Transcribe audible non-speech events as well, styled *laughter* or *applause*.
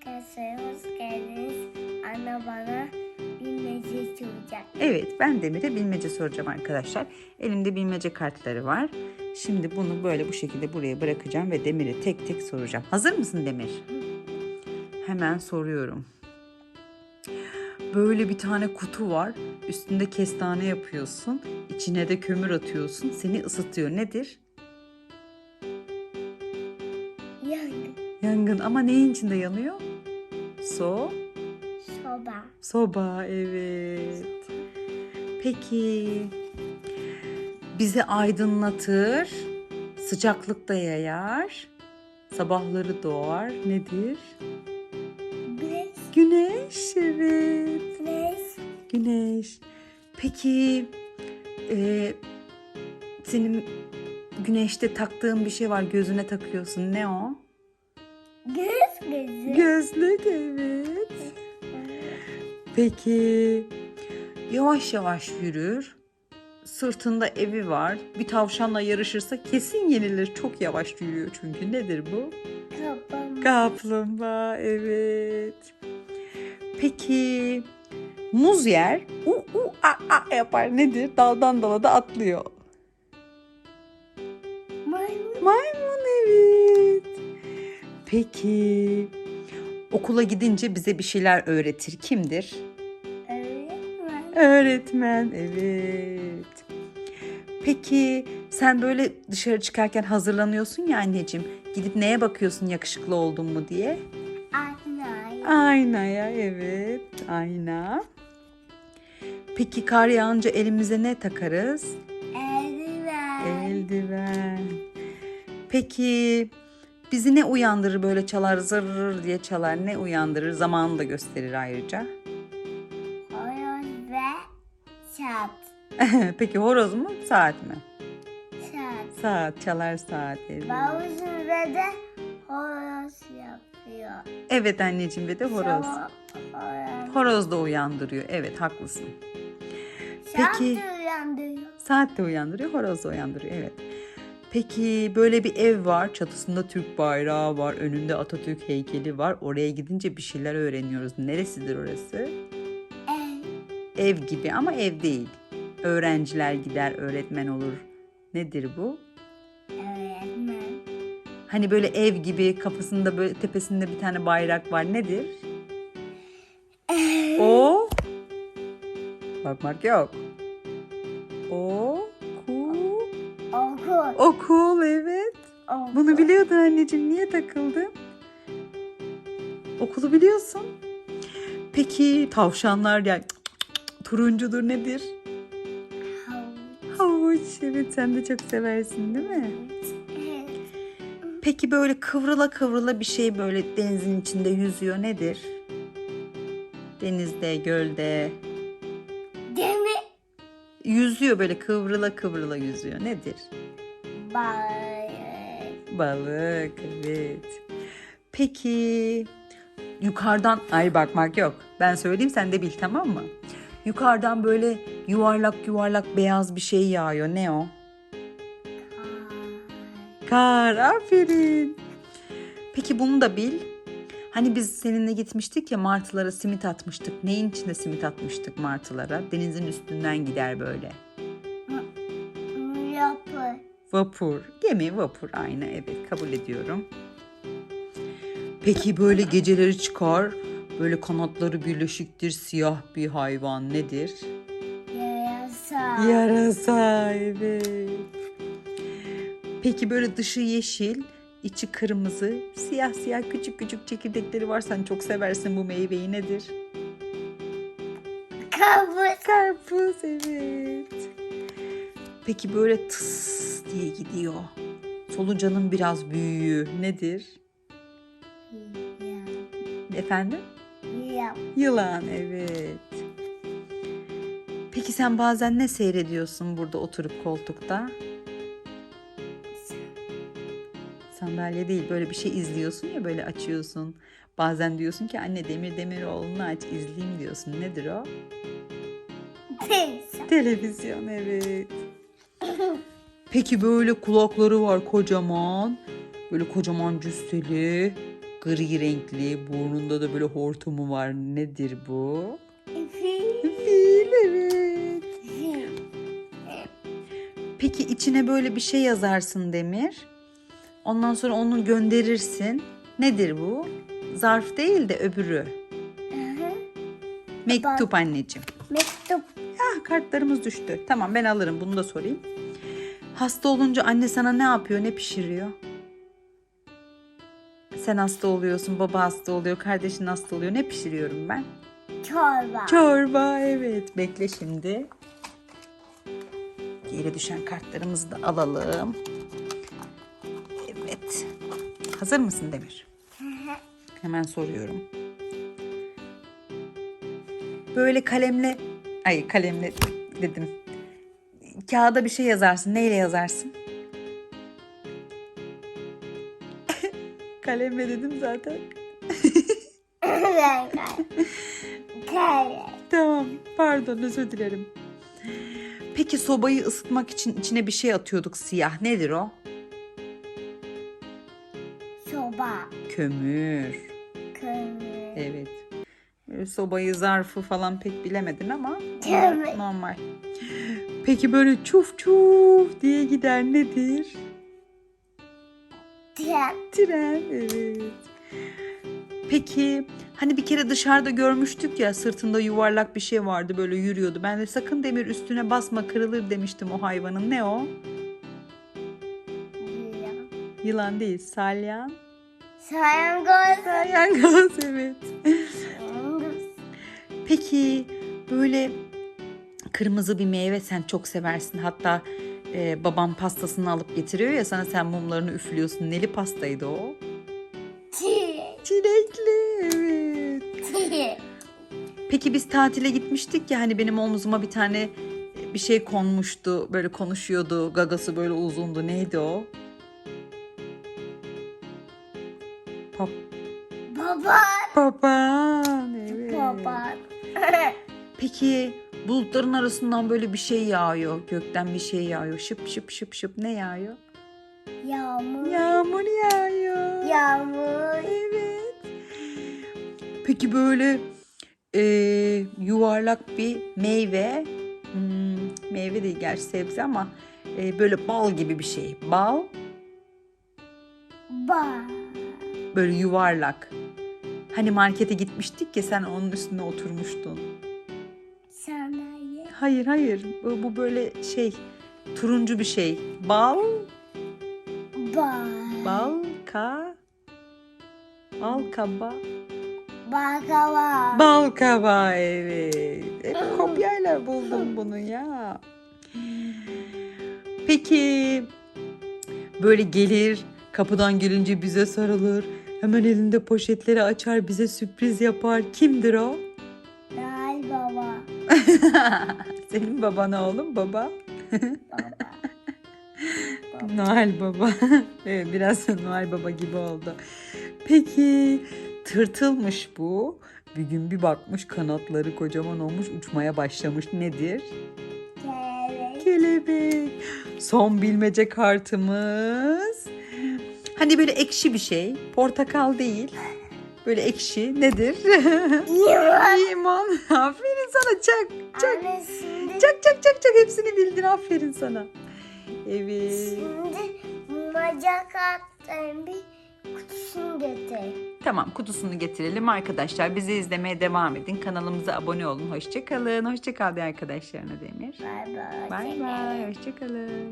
Arkadaşlar hoş geldiniz. Anne bana bilmece soracak. Evet ben Demir'e bilmece soracağım arkadaşlar. Elimde bilmece kartları var. Şimdi bunu böyle bu şekilde buraya bırakacağım ve Demir'e tek tek soracağım. Hazır mısın Demir? Hemen soruyorum. Böyle bir tane kutu var. Üstünde kestane yapıyorsun. İçine de kömür atıyorsun. Seni ısıtıyor. Nedir? Yani Yangın ama neyin içinde yanıyor? So, soba. soba evet. Peki bizi aydınlatır, sıcaklıkta yayar, sabahları doğar. Nedir? Güneş. Güneş evet. Güneş. Güneş. Peki e, senin güneşte taktığın bir şey var gözüne takıyorsun. Ne o? Göz gözü. Gözlük evet. Peki yavaş yavaş yürür. Sırtında evi var. Bir tavşanla yarışırsa kesin yenilir. Çok yavaş yürüyor çünkü. Nedir bu? Kafam. Kaplumbağa evet. Peki muz yer. U u a a yapar. Nedir? Daldan dala da atlıyor. Maymun. Maymun evet. Peki okula gidince bize bir şeyler öğretir. Kimdir? Öğretmen. Öğretmen evet. Peki sen böyle dışarı çıkarken hazırlanıyorsun ya anneciğim. Gidip neye bakıyorsun yakışıklı oldun mu diye? Anne. Aynaya evet ayna. Peki kar yağınca elimize ne takarız? Eldiven. Eldiven. Peki bizi ne uyandırır böyle çalar zırr diye çalar ne uyandırır zamanını da gösterir ayrıca. Horoz ve saat. *laughs* Peki horoz mu saat mi? Saat. Saat çalar saat. Bazı ve de horoz yapıyor. Evet anneciğim ve de horoz. Horoz. Horoz da uyandırıyor. Evet haklısın. Saat Peki. de uyandırıyor. Saat de uyandırıyor, horoz da uyandırıyor. Evet. Peki böyle bir ev var. Çatısında Türk bayrağı var. Önünde Atatürk heykeli var. Oraya gidince bir şeyler öğreniyoruz. Neresidir orası? Ev. Ev gibi ama ev değil. Öğrenciler gider, öğretmen olur. Nedir bu? Öğretmen. Hani böyle ev gibi kapısında böyle tepesinde bir tane bayrak var. Nedir? O bakmak yok. O Okul. okul evet. Okul. Bunu biliyordun anneciğim. Niye takıldın? Okulu biliyorsun. Peki tavşanlar yani turuncudur nedir? Havuç. Havuç. Evet sen de çok seversin değil mi? Evet. Peki böyle kıvrıla kıvrıla bir şey böyle denizin içinde yüzüyor nedir? Denizde, gölde Demir. yüzüyor böyle kıvrıla kıvrıla yüzüyor. Nedir? Balık. Balık, evet. Peki yukarıdan ay bakmak yok. Ben söyleyeyim sen de bil tamam mı? Yukarıdan böyle yuvarlak yuvarlak beyaz bir şey yağıyor. Ne o? Kar. Aferin. Peki bunu da bil. Hani biz seninle gitmiştik ya martılara simit atmıştık. Neyin içinde simit atmıştık martılara? Denizin üstünden gider böyle. Vapur. Gemi vapur aynı evet kabul ediyorum. Peki böyle geceleri çıkar. Böyle kanatları birleşiktir siyah bir hayvan nedir? Yarasa. Yarasa evet. Peki böyle dışı yeşil, içi kırmızı, siyah siyah küçük küçük çekirdekleri var. Sen çok seversin bu meyveyi nedir? Kabus. Karpuz evet. Peki böyle tıs diye gidiyor. Solucanın biraz büyüğü nedir? Efendim? Yap. Yılan evet. Peki sen bazen ne seyrediyorsun burada oturup koltukta? Sandalye değil böyle bir şey izliyorsun ya böyle açıyorsun. Bazen diyorsun ki anne Demir Demiroğlu'nu aç izleyeyim diyorsun. Nedir o? Teyze. Televizyon evet. Peki böyle kulakları var kocaman. Böyle kocaman cüsseli. Gri renkli, burnunda da böyle hortumu var. Nedir bu? Fil. Evet. Peki içine böyle bir şey yazarsın Demir. Ondan sonra onu gönderirsin. Nedir bu? Zarf değil de öbürü. Mektup anneciğim. Mektup. Ah kartlarımız düştü. Tamam ben alırım bunu da sorayım. Hasta olunca anne sana ne yapıyor, ne pişiriyor? Sen hasta oluyorsun, baba hasta oluyor, kardeşin hasta oluyor. Ne pişiriyorum ben? Çorba. Çorba evet. Bekle şimdi. Yere düşen kartlarımızı da alalım. Evet. Hazır mısın Demir? Hemen soruyorum. Böyle kalemle, ay kalemle dedim. Kağıda bir şey yazarsın. Neyle yazarsın? *laughs* kalemle dedim zaten. *laughs* Tamam, pardon özür dilerim. Peki sobayı ısıtmak için içine bir şey atıyorduk siyah. Nedir o? Soba. Kömür. Kömür. Evet. Sobayı zarfı falan pek bilemedin ama Kömür. normal. Peki böyle çuf çuf diye gider nedir? Tren. Tren. Evet. Peki hani bir kere dışarıda görmüştük ya sırtında yuvarlak bir şey vardı böyle yürüyordu. Ben de sakın demir üstüne basma kırılır demiştim o hayvanın. Ne o? Yılan. Yılan değil salyan. Salyangoz. Salyangoz evet. Peki böyle kırmızı bir meyve sen çok seversin. Hatta e, babam pastasını alıp getiriyor ya sana sen mumlarını üflüyorsun. Neli pastaydı o? Çilek. Çilekli evet. *laughs* Peki biz tatile gitmiştik ya hani benim omzuma bir tane bir şey konmuştu. Böyle konuşuyordu. Gagası böyle uzundu. Neydi o? Pap Baba. papağan. Evet. Baba. *laughs* Peki bulutların arasından böyle bir şey yağıyor. Gökten bir şey yağıyor. Şıp şıp şıp şıp ne yağıyor? Yağmur. Yağmur yağıyor. Yağmur. Evet. Peki böyle e, yuvarlak bir meyve. Hmm, meyve değil gerçi sebze ama e, böyle bal gibi bir şey. Bal Ba. böyle yuvarlak. Hani markete gitmiştik ya sen onun üstüne oturmuştun. Sandalye. Hayır hayır bu, bu böyle şey turuncu bir şey. Bal, Ba. bal, ka, bal kaba. Bakava. Bal kaba evet. Hep kopyayla buldum bunu ya. Peki böyle gelir kapıdan gelince bize sarılır. Hemen elinde poşetleri açar bize sürpriz yapar. Kimdir o? Nal baba. *laughs* Senin baban oğlum baba. Baba. *laughs* Noel Baba. *laughs* evet biraz Noel Baba gibi oldu. Peki tırtılmış bu. Bir gün bir bakmış kanatları kocaman olmuş uçmaya başlamış. Nedir? Kelebek. Kelebek. Son bilmece kartımız. Hani böyle ekşi bir şey. Portakal değil. Böyle ekşi. Nedir? Limon. Limon. *laughs* Aferin sana çak. Çak. Anne şimdi, Çak çak çak çak hepsini bildin. Aferin sana. Evet. şimdi maca kartların bir kutusunu getir. Tamam kutusunu getirelim arkadaşlar. Bizi izlemeye devam edin. Kanalımıza abone olun. Hoşçakalın. Hoşçakal de arkadaşlarına Demir. Bay bay. Bay bay. Hoşçakalın.